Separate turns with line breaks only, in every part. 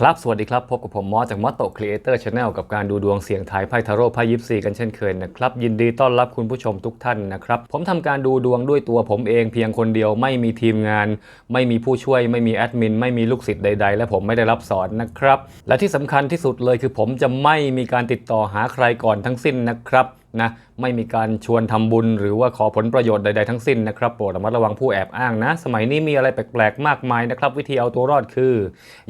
ครับสวัสดีครับ พบกับผมมอสจากมอสโตครีเอเตอร์ชาแนลกับการดูดวงเสียงทายไพ่ทาโร่ไพ่ยิปซีกันเช่นเคยนะครับ ยินดีต้อนรับคุณผู้ชมทุกท่านนะครับ ผมทำการดูดวงด้วยตัวผมเองเพียงคนเดียวไม่มีทีมงาน ไม่มีผู้ช่วย ไม่มีแอดมิน ไม่มีลูกศิษย์ใด ๆ และผมไม่ได้รับสอนนะครับ และที่สำคัญที่สุดเลยคือผมจะไม่มีการติดต่อหาใครก่อนทั้งสิ้นนะครับ นะไม่มีการชวนทำบุญหรือว่าขอผลประโยชน์ใดๆทั้งสิ้นนะครับโปรดระมัดระวังผู้แอบอ้างนะ สมัยนี้มีอะไรแปลกๆมากมายนะครับ วิธีเอาตัวรอดคือ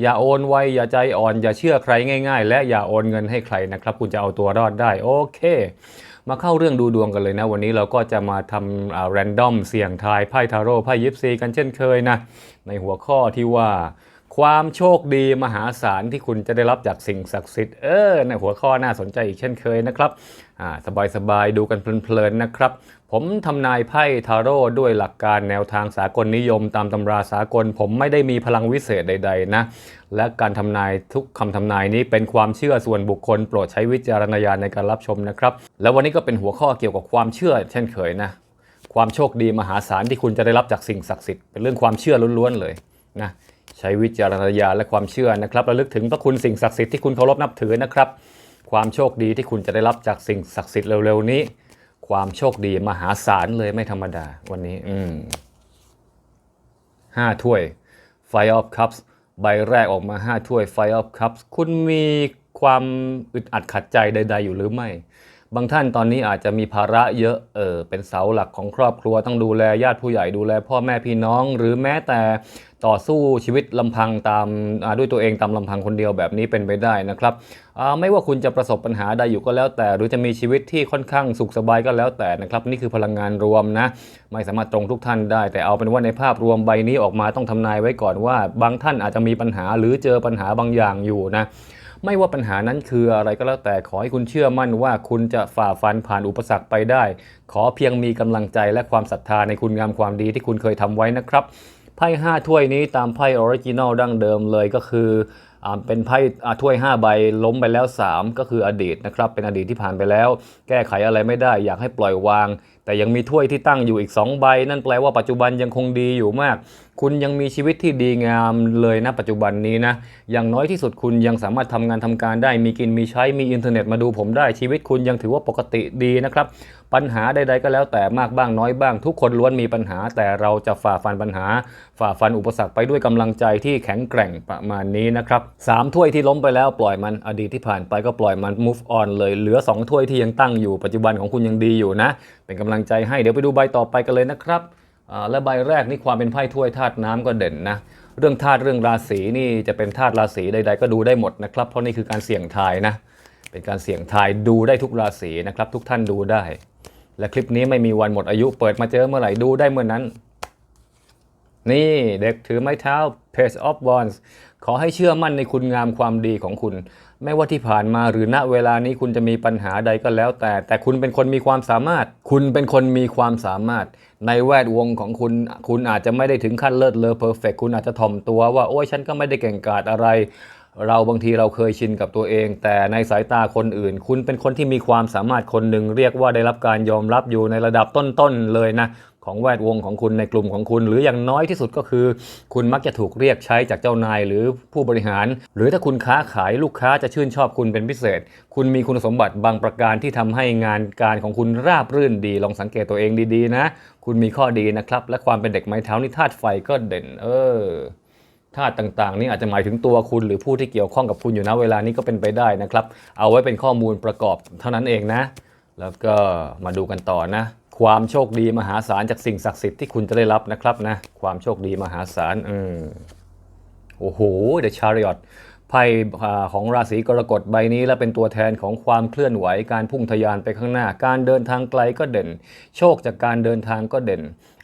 อย่าโอนไวอย่าใจอ่อน อย่าเชื่อใครง่าย ๆ และอย่าโอนเงินให้ใครนะครับ คุณจะเอาตัวรอดได้โอเคมาเข้าเรื่องดูดวงกันเลยนะ วันนี้เราก็จะมาทำอ่า random เสี่ยงทายไพ่ทาโร่ไพ่ยิปซีกันเช่นเคยนะในหัวข้อที่ว่า ความโชคดีมหาศาลที่คุณจะได้รับจากสิ่งศักดิ์สิทธิ์เออในหัวข้อน่าสนใจอีกเช่นเคยนะครับ สบายๆ ดูกันเพลินๆนะครับ ผมทำนายไพ่ทาโร่ด้วยหลักการแนวทางสากลนิยมตามตำราสากล ผมไม่ได้มีพลังวิเศษใด ๆ นะ และการทำนายทุกคำทำนายนี้เป็นความเชื่อส่วนบุคคล โปรดใช้วิจารณญาณในการรับชมนะครับ แล้ววันนี้ก็เป็นหัวข้อเกี่ยวกับความเชื่อ เช่นเคยนะ ความโชคดีมหาศาลที่คุณจะได้รับจากสิ่งศักดิ์สิทธิ์เป็นเรื่องความเชื่อล้วนๆเลยนะใช้วิจารณญาณและความเชื่อนะครับระลึกถึงพระคุณสิ่งศักดิ์สิทธิ์ที่คุณเคารพนับถือนะครับ ความโชคดีที่คุณจะได้รับจากสิ่งศักดิ์สิทธิ์เร็วๆนี้ ความโชคดีมหาศาลเลยไม่ธรรมดาวันนี้ อืมห้าถ้วย Fire of Cups ใบแรกออกมา 5 ถ้วย Fire of Cups คุณมีความอึดอัดขัดใจใด ๆ อยู่หรือไม่ บางท่านตอนนี้อาจจะมีภาระเยอะ เออ เป็นเสาหลักของครอบครัวต้องดูแลญาติผู้ใหญ่ดูแลพ่อแม่พี่น้อง หรือแม้แต่ต่อสู้ชีวิตลำพังตามด้วยตัวเองตามลำพังคนเดียวแบบนี้เป็นไปได้นะครับไม่ว่าคุณจะประสบปัญหาใดอยู่ก็แล้วแต่ หรือจะมีชีวิตที่ค่อนข้างสุขสบายก็แล้วแต่นะครับ นี่คือพลังงานรวมนะ ไม่สามารถตรงทุกท่านได้ แต่เอาเป็นว่าในภาพรวมใบนี้ออกมาต้องทำนายไว้ก่อนว่า บางท่านอาจจะมีปัญหาหรือเจอปัญหาบางอย่างอยู่นะ ไม่ว่าปัญหานั้นคืออะไรก็แล้วแต่ขอให้คุณเชื่อมั่นว่าคุณจะฝ่าฟันผ่านอุปสรรคไปได้ ขอเพียงมีกำลังใจและความศรัทธาในคุณงามความดีที่คุณเคยทำไว้นะครับไพ่ห้าถ้วยนี้ตามไพ่ออริจินอลดั้งเดิมเลยก็คืออเป็นไพ่ถ้วย 5 ใบล้มไปแล้ว 3 ก็คืออดีตนะครับ เป็นอดีตที่ผ่านไปแล้ว แก้ไขอะไรไม่ได้ อยากให้ปล่อยวาง แต่ยังมีถ้วยที่ตั้งอยู่อีก 2 ใบ นั่นแปลว่าปัจจุบันยังคงดีอยู่มาก คุณยังมีชีวิตที่ดีงามเลยนะปัจจุบันนี้นะ อย่างน้อยที่สุดคุณยังสามารถทำงานทำการได้ มีกินมีใช้ มีอินเทอร์เน็ตมาดูผมได้ ชีวิตคุณยังถือว่าปกติดีนะครับ ปัญหาใด ๆ ก็แล้วแต่มากบ้างน้อยบ้าง ทุกคนล้วนมีปัญหา แต่เราจะฝ่าฟันปัญหา ฝ่าฟันอุปสรรคไปด้วยกำลังใจที่แข็งแกร่งประมาณนี้นะครับสามถ้วยที่ล้มไปแล้วปล่อยมันอดีตที่ผ่านไปก็ปล่อยมัน move on เลยเหลือ 2 ถ้วยที่ยังตั้งอยู่ปัจจุบันของคุณยังดีอยู่นะ เป็นกำลังใจให้เดี๋ยวไปดูใบต่อไปกันเลยนะครับ และใบแรกนี่ความเป็นไพ่ถ้วยธาตุน้ำก็เด่นนะ เรื่องธาตุเรื่องราศีนี่จะเป็นธาตุราศีใดๆก็ดูได้หมดนะครับ เพราะนี่คือการเสี่ยงทายนะ เป็นการเสี่ยงทายดูได้ทุกราศีนะครับ ทุกท่านดูได้ และคลิปนี้ไม่มีวันหมดอายุเปิดมาเจอเมื่อไหร่ดูได้เมื่อนั้น นี่เด็กถือไม้เท้า Page of Wands ขอให้เชื่อมั่นในคุณงามความดีของคุณ ไม่ว่าที่ผ่านมาหรือณเวลานี้คุณจะมีปัญหาใดก็แล้วแต่ แต่คุณเป็นคนมีความสามารถ คุณเป็นคนมีความสามารถ ในแวดวงของคุณ คุณอาจจะไม่ได้ถึงขั้นเลิศเลอเพอร์เฟกคุณอาจจะถ่อมตัวว่าโอ้ยฉันก็ไม่ได้เก่งกาจอะไร เราบางทีเราเคยชินกับตัวเอง แต่ในสายตาคนอื่น คุณเป็นคนที่มีความสามารถคนหนึ่งเรียกว่าได้รับการยอมรับอยู่ในระดับต้นๆเลยนะ ของแวดวงของคุณในกลุ่มของคุณ หรืออย่างน้อยที่สุดก็คือ คุณมักจะถูกเรียกใช้จากเจ้านายหรือผู้บริหาร หรือถ้าคุณค้าขายลูกค้าจะชื่นชอบคุณเป็นพิเศษ คุณมีคุณสมบัติบางประการที่ทำให้งานการของคุณราบรื่นดี ลองสังเกตตัวเองดีๆนะ คุณมีข้อดีนะครับ และความเป็นเด็กไม้เท้านี่ธาตุไฟก็เด่น เออธาตุต่างๆ นี่อาจจะหมายถึงตัวคุณหรือผู้ที่เกี่ยวข้องกับคุณอยู่นะเวลานี้ก็เป็นไปได้นะครับ เอาไว้เป็นข้อมูลประกอบเท่านั้นเองนะ แล้วก็มาดูกันต่อนะ ความโชคดีมหาศาลจากสิ่งศักดิ์สิทธิ์ที่คุณจะได้รับนะครับนะ ความโชคดีมหาศาลอืมโอ้โห The Chariot ไพ่ของราศีกรกฎใบนี้และเป็นตัวแทนของความเคลื่อนไหวการพุ่งทะยานไปข้างหน้า การเดินทางไกลก็เด่น โชคจากการเดินทางก็เด่น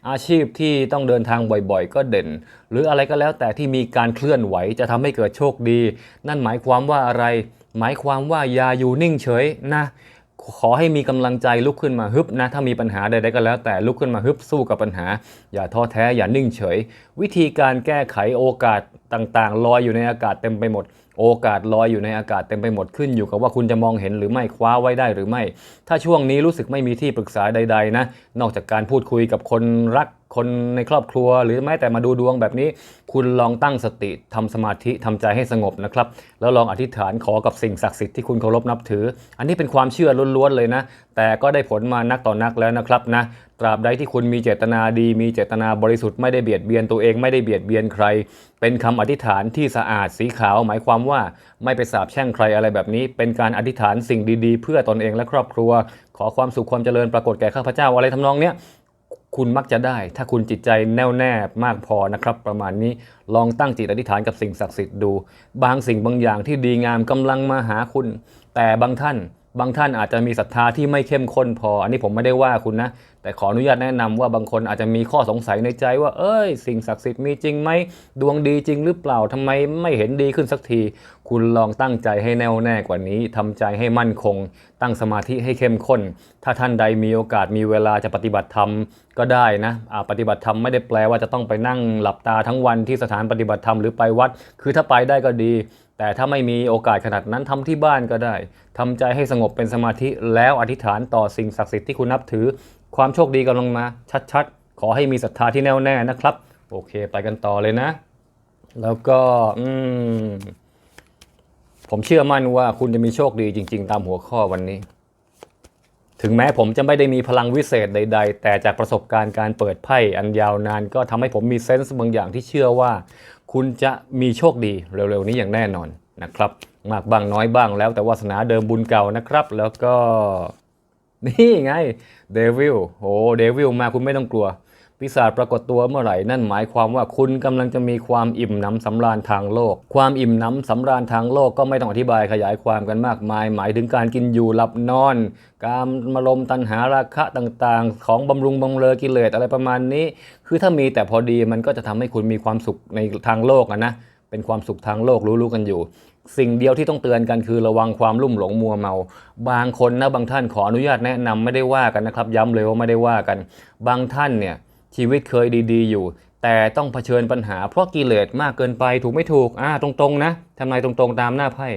อาชีพที่ต้องเดินทางบ่อยๆ ก็เด่น หรืออะไรก็แล้วแต่ที่มีการเคลื่อนไหวจะทำให้เกิดโชคดี นั่นหมายความว่าอะไร หมายความว่าอย่าอยู่นิ่งเฉยนะ ขอให้มีกำลังใจลุกขึ้นมาฮึบนะถ้ามีปัญหาใดๆก็แล้ว แต่ลุกขึ้นมาฮึบสู้กับปัญหา อย่าท้อแท้อย่านิ่งเฉย วิธีการแก้ไขโอกาสต่างๆ ลอยอยู่ในอากาศเต็มไปหมด โอกาสลอยอยู่ในอากาศเต็มไปหมดขึ้นอยู่กับว่าคุณจะมองเห็นหรือไม่คว้าไว้ได้หรือไม่ ถ้าช่วงนี้รู้สึกไม่มีที่ปรึกษาใด ๆ นะ นอกจากการพูดคุยกับคนรัก คนในครอบครัว หรือแม้แต่มาดูดวงแบบนี้ คุณลองตั้งสติทำสมาธิทำใจให้สงบนะครับ แล้วลองอธิษฐานขอกับสิ่งศักดิ์สิทธิ์ที่คุณเคารพนับถือ อันนี้เป็นความเชื่อล้วนๆเลยนะ แต่ก็ได้ผลมานักต่อนักแล้วนะครับนะตราบใดที่คุณมีเจตนาดี มีเจตนาบริสุทธิ์ไม่ได้เบียดเบียนตัวเองไม่ได้เบียดเบียนใคร เป็นคำอธิษฐานที่สะอาดสีขาว หมายความว่าไม่ไปสาบแช่งใครอะไรแบบนี้ เป็นการอธิษฐานสิ่งดีๆ เพื่อตนเองและครอบครัว ขอความสุขความเจริญปรากฏแก่ข้าพเจ้าอะไรทำนองเนี้ย คุณมักจะได้ ถ้าคุณจิตใจแน่วแน่มากพอนะครับ ประมาณนี้ลองตั้งจิตอธิษฐานกับสิ่งศักดิ์สิทธิ์ดู บางสิ่งบางอย่างที่ดีงามกำลังมาหาคุณ แต่บางท่าน บางท่านอาจจะมีศรัทธาที่ไม่เข้มข้นพอ อันนี้ผมไม่ได้ว่าคุณนะ แต่ขออนุญาตแนะนำว่าบางคนอาจจะมีข้อสงสัยในใจว่า เอ้ย สิ่งศักดิ์สิทธิ์มีจริงไหมดวงดีจริงหรือเปล่าทำไมไม่เห็นดีขึ้นสักที คุณลองตั้งใจให้แน่วแน่กว่านี้ทำใจให้มั่นคง ตั้งสมาธิให้เข้มข้น ถ้าท่านใดมีโอกาสมีเวลาจะปฏิบัติธรรมก็ได้นะปฏิบัติธรรมไม่ได้แปลว่าจะต้องไปนั่งหลับตาทั้งวันที่สถานปฏิบัติธรรมหรือไปวัด คือถ้าไปได้ก็ดีแต่ถ้าไม่มีโอกาสขนาดนั้นทำที่บ้านก็ได้ทำใจให้สงบเป็นสมาธิแล้วอธิษฐานต่อสิ่งศักดิ์สิทธิ์ที่คุณนับถือ ความโชคดีกำลังมาชัดๆ ขอให้มีศรัทธาที่แน่วแน่นะครับ โอเคไปกันต่อเลยนะ แล้วก็อืมผมเชื่อมั่นว่าคุณจะมีโชคดีจริง ๆ ตามหัวข้อวันนี้ ถึงแม้ผมจะไม่ได้มีพลังวิเศษใด ๆ แต่จากประสบการณ์การเปิดไพ่อันยาวนาน ก็ทำให้ผมมีเซนส์บางอย่างที่เชื่อว่า คุณจะมีโชคดีเร็วๆนี้อย่างแน่นอนนะครับ มากบ้างน้อยบ้างแล้วแต่วาสนาเดิมบุญเก่านะครับ แล้วก็ นี่ไงเดวิลโอ้เดวิลมาคุณไม่ต้องกลัว ปีศาจปรากฏตัวเมื่อไหร่ นั่นหมายความว่าคุณกำลังจะมีความอิ่มหนำสำราญทางโลก ความอิ่มหนำสำราญทางโลกก็ไม่ต้องอธิบายขยายความกันมากมาย หมายถึงการกินอยู่หลับนอน การมารมตัณหาราคะต่างๆ ของบำรุงบำเรอกิเลสอะไรประมาณนี้ คือถ้ามีแต่พอดีมันก็จะทำให้คุณมีความสุขในทางโลกอะนะเป็นความสุขทางโลกรู้ๆกันอยู่ สิ่งเดียวที่ต้องเตือนกันคือระวังความลุ่มหลงมัวเมา บางคนนะบางท่านขออนุญาตแนะนำไม่ได้ว่ากันนะครับ ย้ำเลยว่าไม่ได้ว่ากัน บางท่านเนี่ยชีวิตเคยดีๆอยู่ แต่ต้องเผชิญปัญหาเพราะกิเลสมากเกินไปถูกไม่ถูกอ่าตรงๆนะทำนายตรงๆตามหน้าไพ่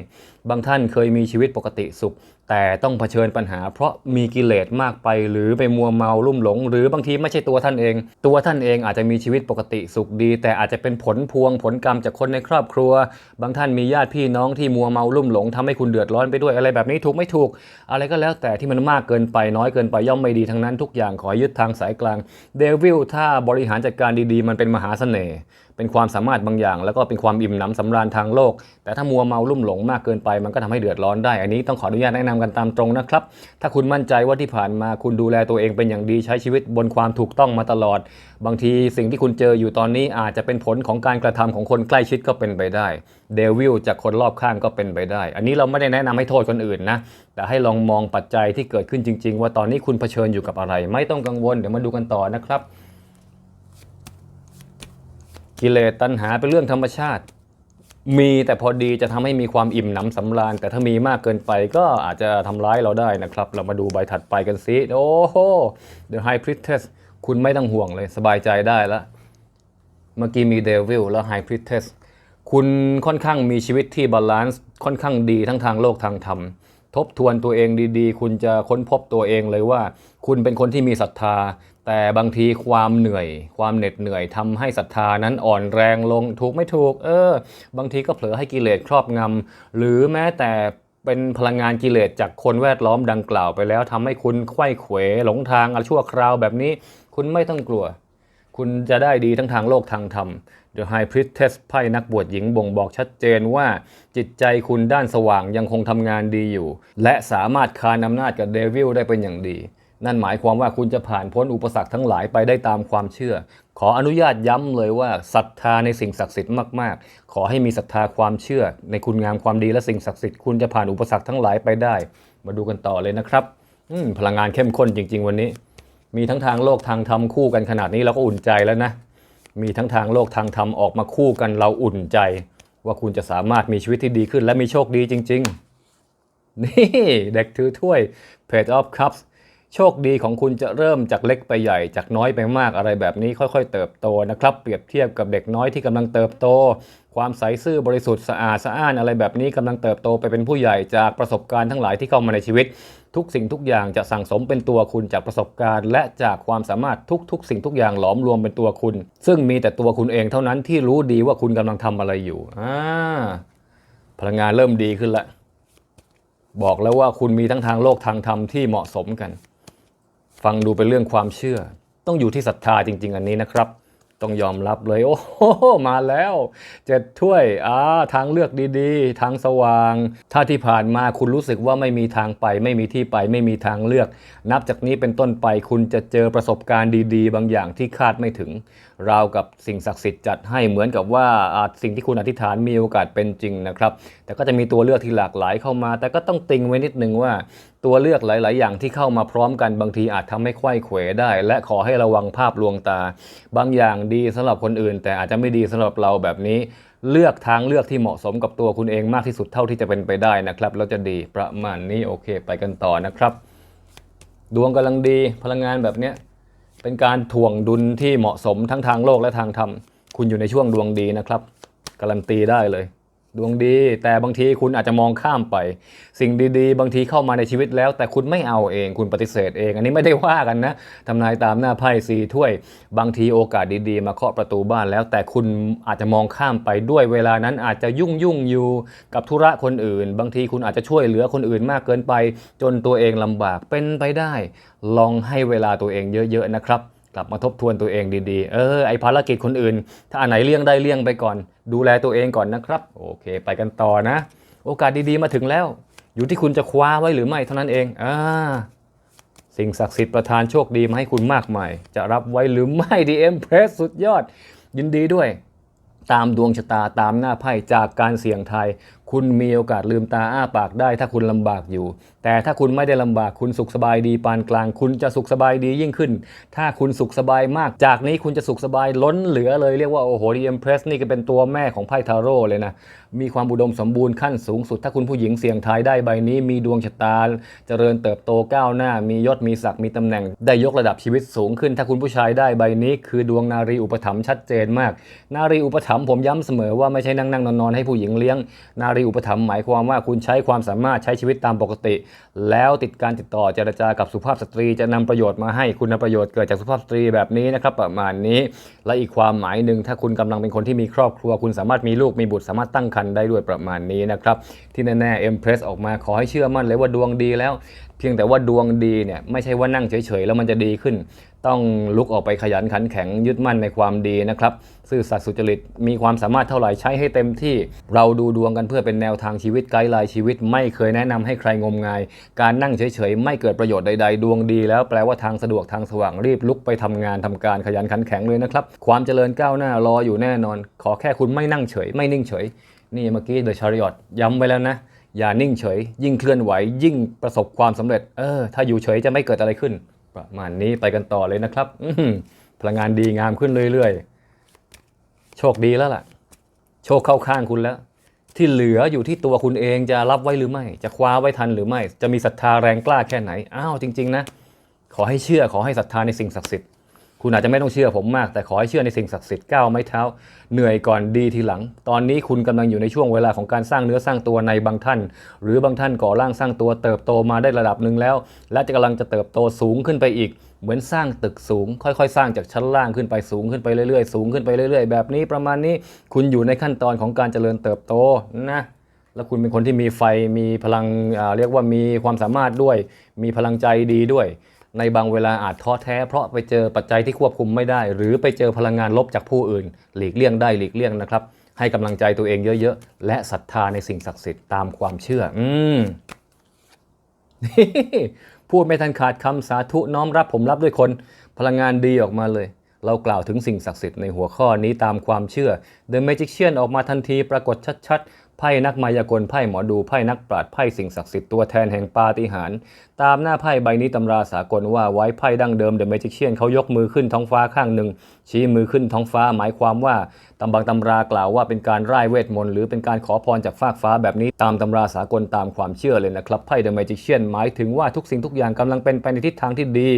บางท่านเคยมีชีวิตปกติสุข แต่ต้องเผชิญปัญหา เพราะมีกิเลสมากไป หรือไปมัวเมาลุ่มหลง หรือบางทีไม่ใช่ตัวท่านเอง ตัวท่านเองอาจจะมีชีวิตปกติสุขดี แต่อาจจะเป็นผลพวงผลกรรมจากคนในครอบครัว บางท่านมีญาติพี่น้องที่มัวเมาลุ่มหลงทำให้คุณเดือดร้อนไปด้วยอะไรแบบนี้ถูกไม่ถูก อะไรก็แล้วแต่ที่มันมากเกินไปน้อยเกินไปย่อมไม่ดีทั้งนั้นทุกอย่างขอยึดทางสายกลางเดวิลถ้าบริหารจัดการดีๆ มันเป็นมหาเสน่ห์ เป็นความสามารถบางอย่าง แล้วก็เป็นความอิ่มหนำสำราญทางโลก แต่ถ้ามัวเมาลุ่มหลงมากเกินไป มันก็ทำให้เดือดร้อนได้ อันนี้ต้องขออนุญาตแนะนำกันตามตรงนะครับ ถ้าคุณมั่นใจว่าที่ผ่านมาคุณดูแลตัวเองเป็นอย่างดีใช้ชีวิตบนความถูกต้องมาตลอด บางทีสิ่งที่คุณเจออยู่ตอนนี้อาจจะเป็นผลของการกระทำของคนใกล้ชิดก็เป็นไปได้เดวิลจากคนรอบข้างก็เป็นไปได้ อันนี้เราไม่ได้แนะนำให้โทษคนอื่นนะ แต่ให้ลองมองปัจจัยที่เกิดขึ้นจริง ๆ ว่าตอนนี้คุณเผชิญอยู่กับอะไร ไม่ต้องกังวล เดี๋ยวมาดูกันต่อนะครับ กิเลสตัณหาเป็นเรื่องธรรมชาติ มีแต่พอดีจะทำให้มีความอิ่มหนำสำราญ แต่ถ้ามีมากเกินไปก็อาจจะทำร้ายเราได้นะครับ เรามาดูใบถัดไปกันสิโอ้โห The High Priestess คุณไม่ต้องห่วงเลยสบายใจได้ล้วเมื่อกี้มี Devil แล้ว High Priestess คุณค่อนข้างมีชีวิตที่บาลานซ์ค่อนข้างดีทั้งทางโลกทางธรรม ทบทวนตัวเองดีๆ คุณจะค้นพบตัวเองเลยว่า คุณเป็นคนที่มีศรัทธา แต่บางทีความเหนื่อย ความเหน็ดเหนื่อยทำให้ศรัทธานั้นอ่อนแรงลงถูกไม่ถูก เออ บางทีก็เผลอให้กิเลสครอบงำหรือแม้แต่เป็นพลังงานกิเลสจากคนแวดล้อมดังกล่าวไปแล้วทำให้คุณไขว้เขวหลงทางอะไรชั่วคราวแบบนี้ คุณไม่ต้องกลัว คุณจะได้ดีทั้งทางโลกทางธรรม The High Priestess ไพ่นักบวชหญิงบ่งบอกชัดเจนว่าจิตใจคุณด้านสว่างยังคงทำงานดีอยู่ และสามารถคานอำนาจกับเดวิลได้เป็นอย่างดี นั่นหมายความว่าคุณจะผ่านพ้นอุปสรรคทั้งหลายไปได้ตามความเชื่อ ขออนุญาตย้ำเลยว่าศรัทธาในสิ่งศักดิ์สิทธิ์มากๆ ขอให้มีศรัทธาความเชื่อ ในคุณงามความดีและสิ่งศักดิ์สิทธิ์คุณจะผ่านอุปสรรคทั้งหลายไปได้ มาดูกันต่อเลยนะครับพลังงานเข้มข้นจริง ๆ วันนี้ มีทั้งทางโลกทางธรรมคู่กันขนาดนี้เราก็อุ่นใจแล้วนะ มีทั้งทางโลกทางธรรมออกมาคู่กันเราอุ่นใจ ว่าคุณจะสามารถมีชีวิตที่ดีขึ้นและมีโชคดีจริง ๆ นี่เด็กถือถ้วย Page of Cups โชคดีของคุณจะเริ่มจากเล็กไปใหญ่ จากน้อยไปมากอะไรแบบนี้ค่อยๆ เติบโตนะครับ เปรียบเทียบกับเด็กน้อยที่กำลังเติบโต ความใสซื่อบริสุทธิ์สะอาดสะอ้านอะไรแบบนี้กำลังเติบโตไปเป็นผู้ใหญ่จากประสบการณ์ทั้งหลายที่เข้ามาในชีวิต ทุกสิ่งทุกอย่างจะสั่งสมเป็นตัวคุณจากประสบการณ์ และจากความสามารถทุกๆ สิ่งทุกอย่างหลอมรวมเป็นตัวคุณ ซึ่งมีแต่ตัวคุณเองเท่านั้นที่รู้ดีว่าคุณกำลังทำอะไรอยู่อ่าพลังงานเริ่มดีขึ้นแล้วบอกแล้วว่าคุณมีทั้งทางโลกทางธรรมที่เหมาะสมกัน ฟังดูเป็นเรื่องความเชื่อ ต้องอยู่ที่ศรัทธาจริง ๆ อันนี้นะครับ ต้องยอมรับเลย โอ้โหมาแล้วเจ็ดถ้วยอ่าทางเลือกดีๆ ทางสว่าง ถ้าที่ผ่านมาคุณรู้สึกว่าไม่มีทางไป ไม่มีที่ไป ไม่มีทางเลือก นับจากนี้เป็นต้นไปคุณจะเจอประสบการณ์ดี ๆ บางอย่างที่คาดไม่ถึง ราวกับสิ่งศักดิ์สิทธิ์จัดให้เหมือนกับว่าสิ่งที่คุณอธิษฐานมีโอกาสเป็นจริงนะครับ แต่ก็จะมีตัวเลือกที่หลากหลายเข้ามา แต่ก็ต้องติงไว้นิดนึงว่า ตัวเลือกหลาย ๆ อย่างที่เข้ามาพร้อมกันบางทีอาจทำให้ไขว้เขวได้ และขอให้ระวังภาพลวงตา บางอย่างดีสำหรับคนอื่น แต่อาจจะไม่ดีสำหรับเราแบบนี้ เลือกทางเลือกที่เหมาะสมกับตัวคุณเองมากที่สุดเท่าที่จะเป็นไปได้นะครับแล้วจะดีประมาณนี้โอเค ไปกันต่อนะครับ ดวงกำลังดีพลังงานแบบเนี้ย เป็นการถ่วงดุลที่เหมาะสมทั้งทางโลกและทางธรรม คุณอยู่ในช่วงดวงดีนะครับ การันตีได้เลย ดวงดี แต่บางทีคุณอาจจะมองข้ามไป สิ่งดีๆ บางทีเข้ามาในชีวิตแล้ว แต่คุณไม่เอาเองคุณปฏิเสธเอง อันนี้ไม่ได้ว่ากันนะทำนายตามหน้าไพ่สีถ้วย บางทีโอกาสดีๆ มาเคาะประตูบ้านแล้ว แต่คุณอาจจะมองข้ามไปด้วยเวลานั้นอาจจะยุ่งยุ่งอยู่กับธุระคนอื่น บางทีคุณอาจจะช่วยเหลือคนอื่นมากเกินไป จนตัวเองลำบากเป็นไปได้ ลองให้เวลาตัวเองเยอะๆนะครับ กลับมาทบทวนตัวเองดีๆ เออ ไอภารกิจคนอื่น ถ้าอันไหนเลี่ยงได้เลี่ยงไปก่อน ดูแลตัวเองก่อนนะครับ โอเค ไปกันต่อนะ โอกาสดีๆมาถึงแล้ว อยู่ที่คุณจะคว้าไว้หรือไม่เท่านั้นเอง อ่า สิ่งศักดิ์สิทธิ์ประทานโชคดีมาให้คุณมากมาย จะรับไว้หรือไม่ดีเอ็มเพรสสุดยอด ยินดีด้วย ตามดวงชะตาตามหน้าไพ่จากการเสี่ยงทายคุณมีโอกาสลืมตาอ้าปากได้ถ้าคุณลำบากอยู่ แต่ถ้าคุณไม่ได้ลำบากคุณสุขสบายดีปานกลาง คุณจะสุขสบายดียิ่งขึ้น ถ้าคุณสุขสบายมาก จากนี้คุณจะสุขสบายล้นเหลือเลยเรียกว่าโอ้โหดีเอ็มเพรสนี่ก็เป็นตัวแม่ของไพ่ทาโร่เลยนะ มีความอุดมสมบูรณ์ขั้นสูงสุด ถ้าคุณผู้หญิงเสี่ยงทายได้ใบนี้ มีดวงชะตาเจริญเติบโตก้าวหน้า มียศมีศักดิ์มีตำแหน่ง ได้ยกระดับชีวิตสูงขึ้น ถ้าคุณผู้ชายได้ใบนี้ คือดวงนารีอุปถัมภ์ชัดเจนมาก นารีอุปถัมภ์ผมย้ำเสมอว่าไม่ใช่นั่งนั่งนอนนอนให้ผู้หญิงเลี้ยงนารีอุปถัมภ์หมายความว่าคุณใช้ความสามารถใช้ชีวิตตามปกติ แล้วติดการติดต่อเจรจากับสุภาพสตรีจะนำประโยชน์มาให้คุณประโยชน์เกิดจากสุภาพสตรีแบบนี้นะครับประมาณนี้ และอีกความหมายหนึ่งถ้าคุณกำลังเป็นคนที่มีครอบครัว คุณสามารถมีลูกมีบุตรสามารถตั้งครรภ์ได้ด้วยประมาณนี้นะครับที่แน่ๆเอ็มเพรสออกมาขอให้เชื่อมั่นเลยว่าดวงดีแล้ว เพียงแต่ว่าดวงดีเนี่ยไม่ใช่ว่านั่งเฉยๆแล้วมันจะดีขึ้น ต้องลุกออกไปขยันขันแข็งยึดมั่นในความดีนะครับ ซื่อสัตย์สุจริตมีความสามารถเท่าไหร่ใช้ให้เต็มที่ เราดูดวงกันเพื่อเป็นแนวทางชีวิตไกด์ไลน์ชีวิต ไม่เคยแนะนำให้ใครงมงาย การนั่งเฉยๆ ไม่เกิดประโยชน์ใดๆ ดวงดีแล้วแปลว่าทางสะดวกทางสว่างรีบลุกไปทำงานทำการขยันขันแข็งเลยนะครับความเจริญก้าวหน้ารออยู่แน่นอน ขอแค่คุณไม่นั่งเฉย ไม่นิ่งเฉย นี่เมื่อกี้เดอะชาริอตย้ำไว้แล้วนะอย่านิ่งเฉย ยิ่งเคลื่อนไหว ยิ่งประสบความสำเร็จเออถ้าอยู่เฉยจะไม่เกิดอะไรขึ้น ประมาณนี้ไปกันต่อเลยนะครับพลังงานดีงามขึ้นเรื่อยๆ โชคดีแล้วล่ะ โชคเข้าข้างคุณแล้ว ที่เหลืออยู่ที่ตัวคุณเองจะรับไว้หรือไม่ จะคว้าไว้ทันหรือไม่ จะมีศรัทธาแรงกล้าแค่ไหน อ้าวจริง ๆ นะ ขอให้เชื่อขอให้ศรัทธาในสิ่งศักดิ์สิทธิ์ คุณอาจจะไม่ต้องเชื่อผมมาก แต่ขอให้เชื่อในสิ่งศักดิ์สิทธิ์ก้าวไม้เท้า เหนื่อยก่อนดีทีหลัง ตอนนี้คุณกำลังอยู่ในช่วงเวลาของการสร้างเนื้อสร้างตัวในบางท่าน หรือบางท่านก่อร่างสร้างตัวเติบโตมาได้ระดับหนึ่งแล้ว และจะกำลังจะเติบโตสูงขึ้นไปอีก เหมือนสร้างตึกสูง ค่อยๆ สร้างจากชั้นล่างขึ้นไปสูงขึ้นไปเรื่อยๆ สูงขึ้นไปเรื่อยๆ แบบนี้ประมาณนี้คุณอยู่ในขั้นตอนของการเจริญเติบโตนะแล้วคุณเป็นคนที่มีไฟมีพลังเรียกว่ามีความสามารถด้วย มีพลังใจดีด้วย ในบางเวลาอาจท้อแท้ เพราะไปเจอปัจจัยที่ควบคุมไม่ได้ หรือไปเจอพลังงานลบจากผู้อื่น หลีกเลี่ยงได้หลีกเลี่ยงนะครับ ให้กำลังใจตัวเองเยอะๆ และศรัทธาในสิ่งศักดิ์สิทธิ์ตามความเชื่อ อืมพูดไม่ทันขาดคำสาธุน้อมรับผมรับด้วยคน พลังงานดีออกมาเลย เรากล่าวถึงสิ่งศักดิ์สิทธิ์ในหัวข้อนี้ตามความเชื่อ The Magician ออกมาทันทีปรากฏชัดๆ พ่นักมายากลไพ่หมอดูไพ่นักปราชญ์ไพ่สิ่งศักดิ์สิทธิ์ตัวแทนแห่งปาฏิหาริย์ตามหน้าไพ่ใบนี้ตำราสากลว่าไว้ไพ่ดั้งเดิมเดอะเมจิเชียนเขายกมือขึ้นท้องฟ้าข้างหนึ่งชี้มือขึ้นท้องฟ้าหมายความว่า ตำบางตำรากล่าวว่าเป็นการร่ายเวทมนต์หรือเป็นการขอพรจากฟากฟ้าแบบนี้ตามตำราสากลตามความเชื่อเลยนะครับไพ่ The Magician หมายถึงว่าทุกสิ่งทุกอย่างกำลังเป็นไปในทิศทางที่ดี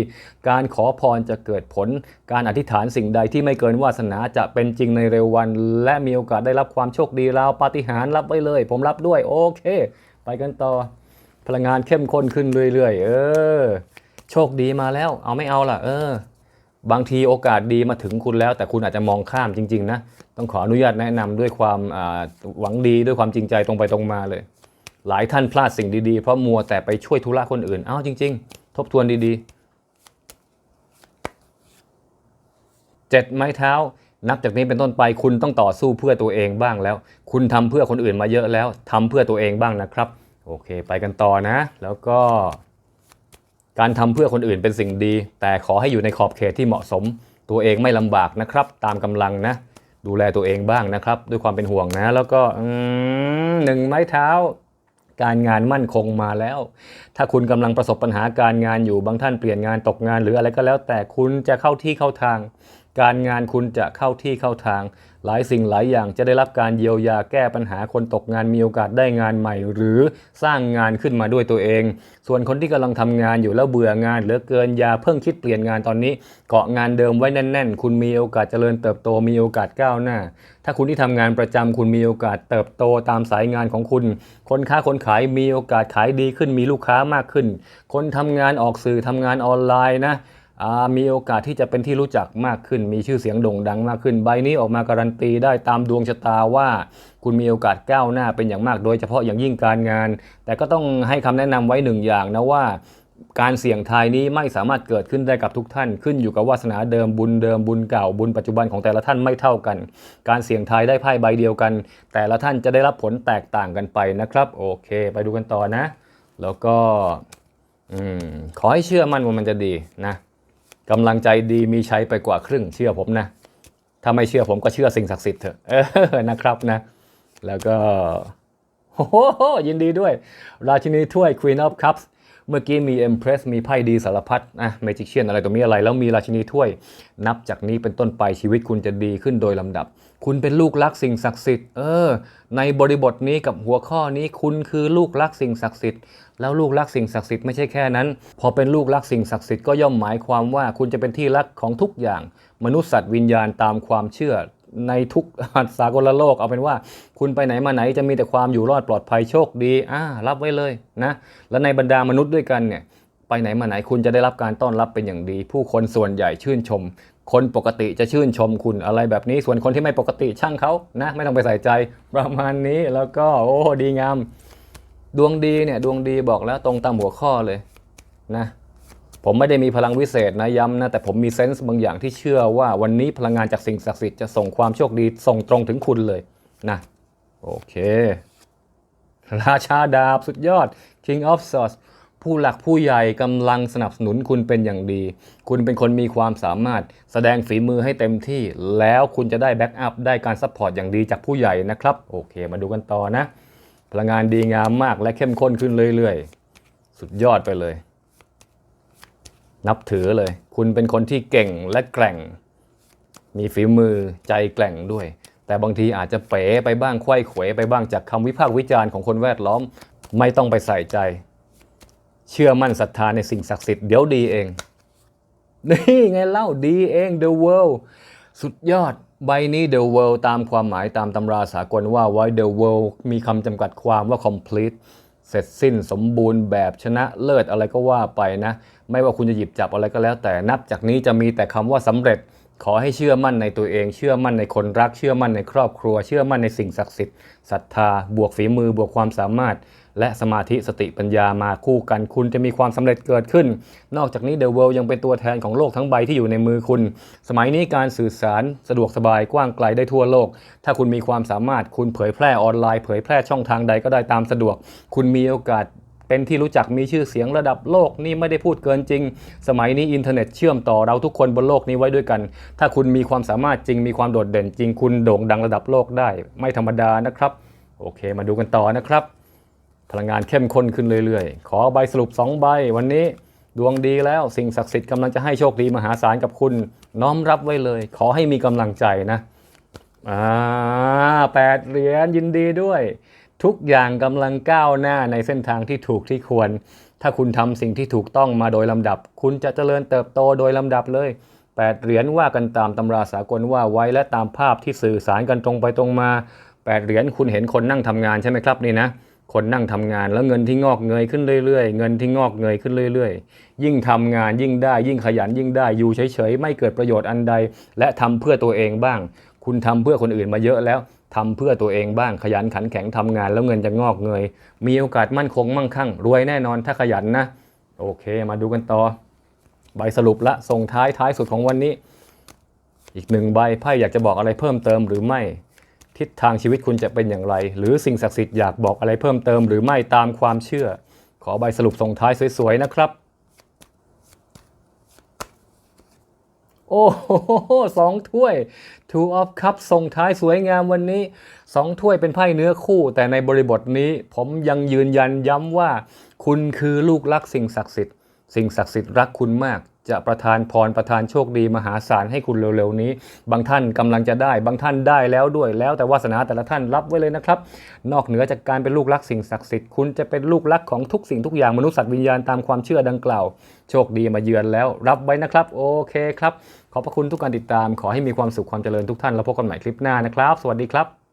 การขอพรจะเกิดผล การอธิษฐานสิ่งใดที่ไม่เกินวาสนาจะเป็นจริงในเร็ววัน และมีโอกาสได้รับความโชคดีราวปาฏิหาริย์รับไว้เลย ผมรับด้วยโอเค ไปกันต่อ พลังงานเข้มข้นขึ้นเรื่อยๆ เออ โชคดีมาแล้ว เอาไม่เอาล่ะ เออ บางทีโอกาสดีมาถึงคุณแล้ว แต่คุณอาจจะมองข้ามจริง ๆ นะ ต้องขออนุญาตแนะนำด้วยความหวังดีด้วยความจริงใจตรงไปตรงมาเลย หลายท่านพลาดสิ่งดีๆ เพราะมัวแต่ไปช่วยธุระคนอื่น เอ้าจริง ๆ ทบทวนดีๆเจ็ดไม้เท้า นับจากนี้เป็นต้นไปคุณต้องต่อสู้เพื่อตัวเองบ้างแล้ว คุณทำเพื่อคนอื่นมาเยอะแล้วทำเพื่อตัวเองบ้างนะครับ โอเค ไปกันต่อนะ แล้วก็ การทำเพื่อคนอื่นเป็นสิ่งดี แต่ขอให้อยู่ในขอบเขตที่เหมาะสม ตัวเองไม่ลำบากนะครับ ตามกำลังนะ ดูแลตัวเองบ้างนะครับ ด้วยความเป็นห่วงนะ แล้วก็อืมหนึ่งไม้เท้า การงานมั่นคงมาแล้ว ถ้าคุณกำลังประสบปัญหาการงานอยู่บางท่านเปลี่ยนงานตกงานหรืออะไรก็แล้ว แต่คุณจะเข้าที่เข้าทาง การงานคุณจะเข้าที่เข้าทาง หลายสิ่งหลายอย่างจะได้รับการเยียวยาแก้ปัญหาคนตกงานมีโอกาสได้งานใหม่ หรือสร้างงานขึ้นมาด้วยตัวเอง ส่วนคนที่กำลังทำงานอยู่แล้วเบื่องานเหลือเกินอย่าเพิ่งคิดเปลี่ยนงานตอนนี้ เกาะงานเดิมไว้แน่น ๆ คุณมีโอกาสเจริญเติบโตมีโอกาสก้าวหน้า ถ้าคุณที่ทำงานประจำคุณมีโอกาสเติบโตตามสายงานของคุณ คนค้าคนขายมีโอกาสขายดีขึ้นมีลูกค้ามากขึ้น คนทำงานออกสื่อทำงานออนไลน์นะ มีโอกาสที่จะเป็นที่รู้จักมากขึ้น มีชื่อเสียงโด่งดังมากขึ้น ใบนี้ออกมาการันตีได้ตามดวงชะตาว่าคุณมีโอกาสก้าวหน้าเป็นอย่างมาก โดยเฉพาะอย่างยิ่งการงาน แต่ก็ต้องให้คำแนะนำไว้หนึ่งอย่างนะว่าการเสี่ยงทายนี้ไม่สามารถเกิดขึ้นได้กับทุกท่าน ขึ้นอยู่กับวาสนาเดิมบุญเดิมบุญเก่าบุญปัจจุบันของแต่ละท่านไม่เท่ากัน การเสี่ยงทายได้ไพ่ใบเดียวกัน แต่ละท่านจะได้รับผลแตกต่างกันไปนะครับ โอเค ไปดูกันต่อนะ แล้วก็อขอให้เชื่อมั่นว่ามันจะดีนะ กำลังใจดีมีใช้ไปกว่าครึ่งเชื่อผมนะ ถ้าไม่เชื่อผมก็เชื่อสิ่งศักดิ์สิทธิ์เถอะเออนะครับนะ แล้วก็โอ้โหยินดีด้วย ราชินีถ้วย Queen of Cups เมื่อกี้มี Empress มีไพ่ดีสารพัดอะ Magician อะไรตัวนี้อะไรแล้วมีราชินีถ้วย นับจากนี้เป็นต้นไปชีวิตคุณจะดีขึ้นโดยลำดับ คุณเป็นลูกรักสิ่งศักดิ์สิทธิ์เออในบริบทนี้กับหัวข้อนี้คุณคือลูกรักสิ่งศักดิ์สิทธิ์ แล้วลูกรักสิ่งศักดิ์สิทธิ์ไม่ใช่แค่นั้น พอเป็นลูกรักสิ่งศักดิ์สิทธิ์ก็ย่อมหมายความว่าคุณจะเป็นที่รักของทุกอย่าง มนุษย์สัตว์วิญญาณตามความเชื่อในทุกสากลโลกเอาเป็นว่า คุณไปไหนมาไหนจะมีแต่ความอยู่รอดปลอดภัยโชคดีอ่ารับไว้เลยนะและในบรรดามนุษย์ด้วยกันเนี่ยไปไหนมาไหนคุณจะได้รับการต้อนรับเป็นอย่างดี ผู้คนส่วนใหญ่ชื่นชม คนปกติจะชื่นชมคุณอะไรแบบนี้ส่วนคนที่ไม่ปกติช่างเขานะ ไม่ต้องไปใส่ใจประมาณนี้แล้วก็โอ้ดีงาม ดวงดีเนี่ยดวงดีบอกแล้วตรงตามหัวข้อเลยนะผมไม่ได้มีพลังวิเศษนะย้ำนะแต่ผมมีเซนส์บางอย่างที่เชื่อว่าวันนี้พลังงานจากสิ่งศักดิ์สิทธิ์จะส่งความโชคดีส่งตรงถึงคุณเลยนะโอเค ราชาดาบสุดยอด King of Swords ผู้หลักผู้ใหญ่กำลังสนับสนุนคุณเป็นอย่างดี คุณเป็นคนมีความสามารถ แสดงฝีมือให้เต็มที่ แล้วคุณจะได้แบ็กอัพได้การซัพพอร์ตอย่างดีจากผู้ใหญ่นะครับ โอเค มาดูกันต่อนะ ลังงานดีงามมากและเข้มข้นขึ้นเรื่อยๆ สุดยอดไปเลย นับถือเลย คุณเป็นคนที่เก่งและแกร่ง มีฝีมือใจแกร่งด้วย แต่บางทีอาจจะเป๋ไปบ้างไขว้เขวไปบ้างจากคำวิพากษ์วิจารณ์ของคนแวดล้อม ไม่ต้องไปใส่ใจ เชื่อมั่นศรัทธาในสิ่งศักดิ์สิทธิ์เดี๋ยวดีเอง นี่ไงเล่าดีเอง The World สุดยอด ใบนี้ The World ตามความหมายตามตำราสากลว่าไว้ The World มีคำจำกัดความว่า complete เสร็จสิ้นสมบูรณ์แบบชนะเลิศอะไรก็ว่าไปนะ ไม่ว่าคุณจะหยิบจับอะไรก็แล้ว แต่นับจากนี้จะมีแต่คำว่าสำเร็จขอให้เชื่อมั่นในตัวเอง เชื่อมั่นในคนรัก เชื่อมั่นในครอบครัว เชื่อมั่นในสิ่งศักดิ์สิทธิ์ศรัทธา บวกฝีมือบวกความสามารถ และสมาธิสติปัญญามาคู่กันคุณจะมีความสำเร็จเกิดขึ้น นอกจากนี้ The World ยังเป็นตัวแทนของโลกทั้งใบที่อยู่ในมือคุณ สมัยนี้การสื่อสารสะดวกสบายกว้างไกลได้ทั่วโลก ถ้าคุณมีความสามารถคุณเผยแพร่ออนไลน์เผยแพร่ช่องทางใดก็ได้ตามสะดวก คุณมีโอกาสเป็นที่รู้จักมีชื่อเสียงระดับโลกนี่ไม่ได้พูดเกินจริง สมัยนี้อินเทอร์เน็ตเชื่อมต่อเราทุกคนบนโลกนี้ไว้ด้วยกัน ถ้าคุณมีความสามารถจริงมีความโดดเด่นจริง คุณโด่งดังระดับโลกได้ ไม่ธรรมดานะครับ โอเค มาดูกันต่อนะครับ พลังงานเข้มข้นขึ้นเรื่อยๆ ขอใบสรุป 2 ใบ วันนี้ดวงดีแล้วสิ่งศักดิ์สิทธิ์กำลังจะให้โชคดีมหาศาลกับคุณ น้อมรับไว้เลย ขอให้มีกำลังใจนะอ่าแปดเหรียญยินดีด้วย ทุกอย่างกำลังก้าวหน้าในเส้นทางที่ถูกที่ควร ถ้าคุณทำสิ่งที่ถูกต้องมาโดยลำดับ คุณจะเจริญเติบโตโดยลำดับเลยแปดเหรียญว่ากันตามตำราสากลว่าไว้และตามภาพที่สื่อสารกันตรงไปตรงมาแปดเหรียญคุณเห็นคนนั่งทำงานใช่ไหมครับนี่นะ คนนั่งทำงานแล้วเงินที่งอกเงยขึ้นเรื่อยๆ เงินที่งอกเงยขึ้นเรื่อยๆ ยิ่งทำงานยิ่งได้ ยิ่งขยันยิ่งได้อยู่เฉยๆ ไม่เกิดประโยชน์อันใด และทำเพื่อตัวเองบ้าง คุณทำเพื่อคนอื่นมาเยอะแล้วทำเพื่อตัวเองบ้างขยันขันแข็งทำงาน แล้วเงินจะงอกเงย มีโอกาสมั่นคงมั่งคั่ง รวยแน่นอนถ้าขยันนะ โอเคมาดูกันต่อ ใบสรุปละส่งท้ายท้ายสุดของวันนี้ อีกหนึ่งใบไพ่อยากจะบอกอะไรเพิ่มเติมหรือไม่ ทิศทางชีวิตคุณจะเป็นอย่างไร หรือสิ่งศักดิ์สิทธิ์อยากบอกอะไรเพิ่มเติม หรือไม่ตามความเชื่อ ขอใบสรุปส่งท้ายสวยๆนะครับ โอ้โหสองถ้วย Two of Cups ส่งท้ายสวยงามวันนี้สองถ้วยเป็นไพ่เนื้อคู่ แต่ในบริบทนี้ผมยังยืนยันย้ำว่า คุณคือลูกรักสิ่งศักดิ์สิทธิ์ สิ่งศักดิ์สิทธิ์รักคุณมาก จะประทานพรประทานโชคดีมหาศาลให้คุณเร็วๆนี้ บางท่านกำลังจะได้ บางท่านได้แล้วด้วยแล้วแต่วาสนาแต่ละท่านรับไว้เลยนะครับ นอกเหนือจากการเป็นลูกรักสิ่งศักดิ์สิทธิ์คุณจะเป็นลูกรักของทุกสิ่งทุกอย่างมนุษย์สัตว์วิญญาณตามความเชื่อดังกล่าว โชคดีมาเยือนแล้ว รับไว้นะครับ โอเคครับ ขอบพระคุณทุกการติดตาม ขอให้มีความสุขความเจริญทุกท่านแล้วพบกันใหม่คลิปหน้านะครับ สวัสดีครับ